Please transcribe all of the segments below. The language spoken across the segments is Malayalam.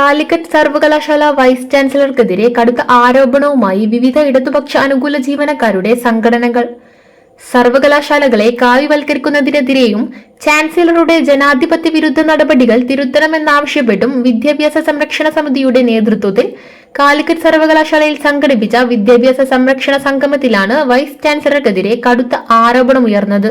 കാലിക്കറ്റ് സർവകലാശാല വൈസ് ചാൻസലർക്കെതിരെ കടുത്ത ആരോപണവുമായി വിവിധ ഇടതുപക്ഷ അനുകൂല ജീവനക്കാരുടെ സംഘടനകൾ. സർവകലാശാലകളെ കാവ്യവൽക്കരിക്കുന്നതിനെതിരെയും ചാൻസലറുടെ ജനാധിപത്യ വിരുദ്ധ നടപടികൾ തിരുത്തണമെന്നാവശ്യപ്പെട്ടും വിദ്യാഭ്യാസ സംരക്ഷണ സമിതിയുടെ നേതൃത്വത്തിൽ കാലിക്കറ്റ് സർവകലാശാലയിൽ സംഘടിപ്പിച്ച വിദ്യാഭ്യാസ സംരക്ഷണ സംഗമത്തിലാണ് വൈസ് ചാൻസലർക്കെതിരെ കടുത്ത ആരോപണമുയർന്നത്.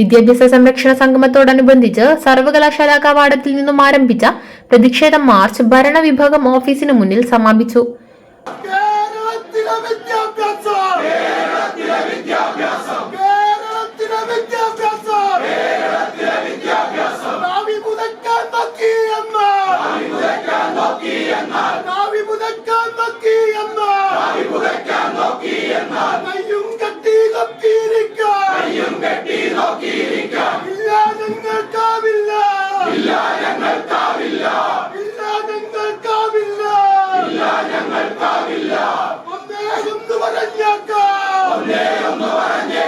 വിദ്യാഭ്യാസ സംരക്ഷണ സംഗമത്തോടനുബന്ധിച്ച് സർവകലാശാല കവാടത്തിൽ നിന്നും ആരംഭിച്ച പ്രതിഷേധ മാർച്ച് ഭരണവിഭാഗം ഓഫീസിന് മുന്നിൽ സമാപിച്ചു. ഒന്നേ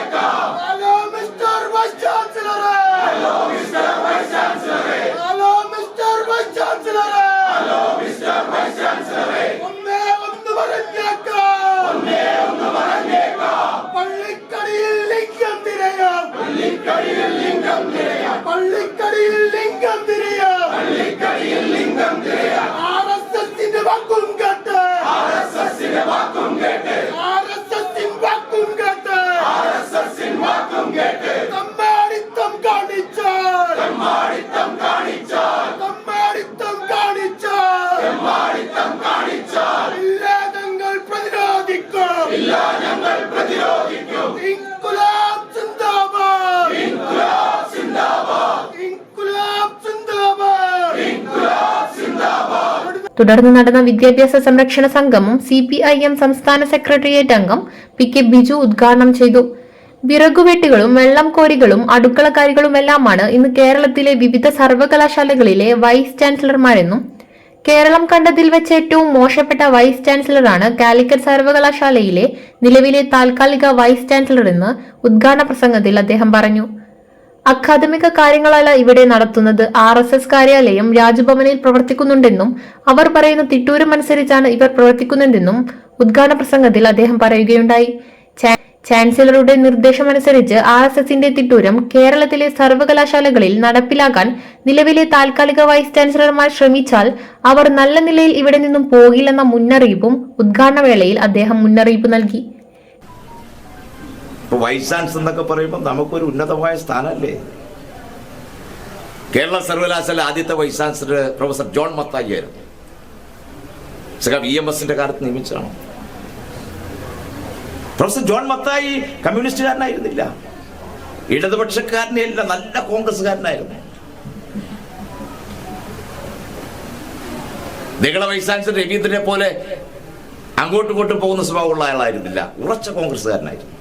തുടർന്ന് നടന്ന വിദ്യാഭ്യാസ സംരക്ഷണ സംഗമം സി പി ഐ എം സംസ്ഥാന സെക്രട്ടേറിയറ്റ് അംഗം പി കെ ബിജു ഉദ്ഘാടനം ചെയ്തു. വിറകുവെട്ടികളും വെള്ളം കോരികളും അടുക്കളക്കാരികളുമെല്ലാമാണ് ഇന്ന് കേരളത്തിലെ വിവിധ സർവകലാശാലകളിലെ വൈസ് ചാൻസലർമാരെന്നും കേരളം കണ്ടതിൽ വെച്ച് ഏറ്റവും മോശപ്പെട്ട വൈസ് ചാൻസലറാണ് കാലിക്കറ്റ് സർവകലാശാലയിലെ നിലവിലെ താൽക്കാലിക വൈസ് ചാൻസലർ എന്ന് ഉദ്ഘാടന പ്രസംഗത്തിൽ അദ്ദേഹം പറഞ്ഞു. അക്കാദമിക കാര്യങ്ങളല്ല ഇവിടെ നടത്തുന്നത് ആർ എസ് എസ് കാര്യാലയം രാജ്ഭവനിൽ പ്രവർത്തിക്കുന്നുണ്ടെന്നും അവർ പറയുന്ന തിട്ടൂരം അനുസരിച്ചാണ് ഇവർ പ്രവർത്തിക്കുന്നതെന്നും ഉദ്ഘാടന പ്രസംഗത്തിൽ അദ്ദേഹം പറയുകയുണ്ടായി. ചാൻസലറുടെ നിർദ്ദേശമനുസരിച്ച് ആർ എസ് എസിന്റെ തിട്ടൂരം കേരളത്തിലെ സർവകലാശാലകളിൽ നടപ്പിലാക്കാൻ നിലവിലെ താൽക്കാലിക വൈസ് ചാൻസലർമാർ ശ്രമിച്ചാൽ അവർ നല്ല നിലയിൽ ഇവിടെ നിന്നും പോകില്ലെന്ന മുന്നറിയിപ്പും ഉദ്ഘാടന വേളയിൽ അദ്ദേഹം മുന്നറിയിപ്പ് നൽകി. ഇപ്പൊ വൈസ് ചാൻസ് എന്നൊക്കെ പറയുമ്പോൾ നമുക്കൊരു ഉന്നതമായ സ്ഥാനമല്ലേ കേരള സർവകലാശാല ആദ്യത്തെ vice chancellor professor John Mathai ആയിരുന്നു ഇ വി എം എസിന്റെ കാലത്ത് നിയമിച്ചതാണ് പ്രൊഫസർ ജോൺ മത്തായി കമ്മ്യൂണിസ്റ്റുകാരനായിരുന്നില്ല. ഇടതുപക്ഷക്കാരനെയല്ല നല്ല കോൺഗ്രസ്സുകാരനായിരുന്നു. നിങ്ങളെ വൈസ് ചാൻസലർ രവീന്ദ്രനെ പോലെ അങ്ങോട്ടും ഇങ്ങോട്ടും പോകുന്ന സ്വഭാവമുള്ള ആളായിരുന്നില്ല. ഉറച്ച കോൺഗ്രസ്സുകാരനായിരുന്നു.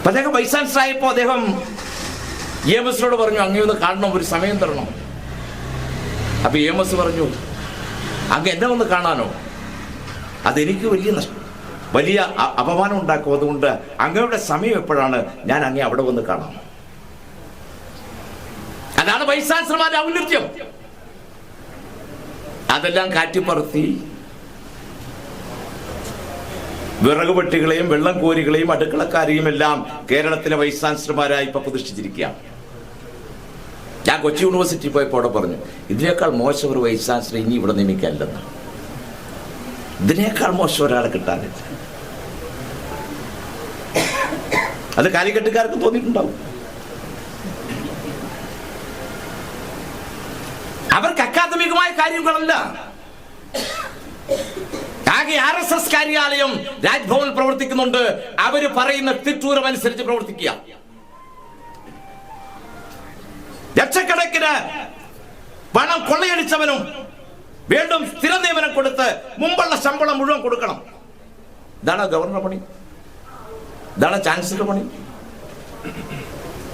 അപ്പൊ അദ്ദേഹം വൈസ് ചാൻസലർ അദ്ദേഹം എസിനോട് പറഞ്ഞു അങ്ങേ ഒന്ന് കാണണം ഒരു സമയം തരണം. അപ്പൊ എസ് പറഞ്ഞു അങ്ങ് എന്നെ ഒന്ന് കാണാനോ? അതെനിക്ക് വലിയ നഷ്ടം വലിയ അപമാനം ഉണ്ടാക്കും. അതുകൊണ്ട് അങ്ങയുടെ സമയം എപ്പോഴാണ് ഞാൻ അങ്ങേ അവിടെ വന്ന് കാണാം? അതാണ് ഔന്നിത്യം ഔന്നത്യം. അതെല്ലാം കാറ്റിപ്പറത്തി വിറക് വെട്ടികളെയും വെള്ളം കോരികളെയും അടുക്കളക്കാരെയും എല്ലാം കേരളത്തിലെ വൈസ് ചാൻസലർമാരായി ഇപ്പൊ പ്രതിഷ്ഠിച്ചിരിക്കുകയാണ്. ഞാൻ കൊച്ചി യൂണിവേഴ്സിറ്റി പോയപ്പോൾ അവിടെ പറഞ്ഞു ഇതിനേക്കാൾ മോശം ഒരു വൈസ് ചാൻസലർ ഇനി ഇവിടെ നിയമിക്കാനില്ലെന്ന്. ഇതിനേക്കാൾ മോശം ഒരാളെ കിട്ടാനില്ല. അത് കാലിക്കട്ടുകാർക്ക് തോന്നിയിട്ടുണ്ടാവും. അവർക്ക് അക്കാദമികമായ കാര്യങ്ങളല്ല. ആകെ ആർ എസ് എസ് കാര്യാലയം രാജ്ഭവനിൽ പ്രവർത്തിക്കുന്നുണ്ട്. അവർ പറയുന്ന തിട്ടൂരം അനുസരിച്ച് പ്രവർത്തിക്കുക. ലക്ഷക്കണക്കിന് പണം കൊള്ളയടിച്ചവനും വീണ്ടും സ്ഥിര നിയമനം കൊടുത്ത് മുമ്പുള്ള ശമ്പളം മുഴുവൻ കൊടുക്കണം. ഇതാണ് ഗവർണർ പണി. ഇതാണ് ചാൻസലർ പണി.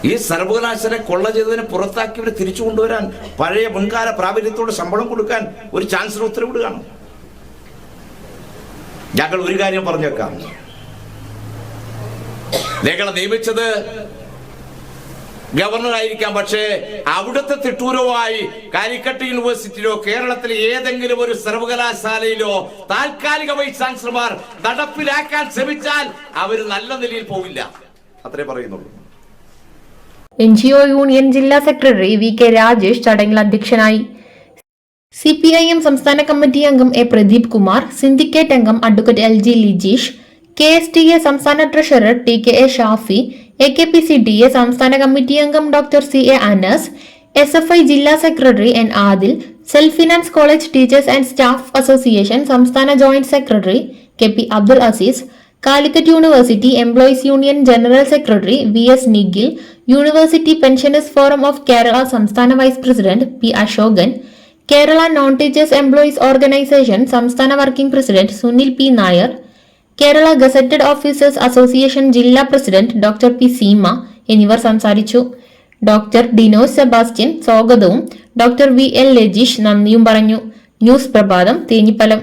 ഈ സർവകലാശാല കൊള്ള ചെയ്തതിനെ പുറത്താക്കിയവരെ തിരിച്ചു കൊണ്ടുവരാൻ പഴയ മുൻകാല പ്രാബല്യത്തോടെ ശമ്പളം കൊടുക്കാൻ ഒരു ചാൻസലർ ഉത്തരവിടുകയാണ്. ഞങ്ങൾ ഒരു കാര്യം പറഞ്ഞേക്കാം. ഞങ്ങളെ നിയമിച്ചത് ഗവർണറായിരിക്കാം പക്ഷേ അവിടുത്തെ തിട്ടൂരവുമായി കാലിക്കട്ട് യൂണിവേഴ്സിറ്റിയിലോ കേരളത്തിലെ ഏതെങ്കിലും ഒരു സർവകലാശാലയിലോ താൽക്കാലിക വൈസ് ചാൻസലർമാർ നടപ്പിലാക്കാൻ ശ്രമിച്ചാൽ അവർ നല്ല നിലയിൽ പോവില്ല. അത്രേ പറയുന്നുള്ളൂ. എൻ ജി ഒ യൂണിയൻ ജില്ലാ സെക്രട്ടറി വി കെ രാജേഷ് ചടങ്ങിൽ അധ്യക്ഷനായി. സി പി ഐ എം സംസ്ഥാന കമ്മിറ്റി അംഗം എ പ്രദീപ് കുമാർ സിൻഡിക്കേറ്റ് അംഗം advocate L G Lijeesh K S T A സംസ്ഥാന treasurer T K A Shafi A K P C D A സംസ്ഥാന കമ്മിറ്റി അംഗം doctor C A Anas S F I ജില്ലാ secretary N Adil self finance college teachers and staff association സംസ്ഥാന joint secretary K P Abdul Azeez Calicut university employees union general secretary V S Nikhil university pensioners forum of Kerala സംസ്ഥാന vice president P Ashokan Kerala non teachers employees organisation സംസ്ഥാന working president Sunil P. Nair Kerala gazetted officers association ജില്ലാ പ്രസിഡന്റ് ഡോക്ടർ പി. സീമ എന്നിവർ സംസാരിച്ചു. ഡോക്ടർ ഡിനോസ് സെബാസ്റ്റ്യൻ സ്വാഗതവും ഡോക്ടർ വി. എൽ. ലജീഷ് നന്ദിയും പറഞ്ഞു. ന്യൂസ് പ്രഭാതം തേഞ്ഞിപ്പലം.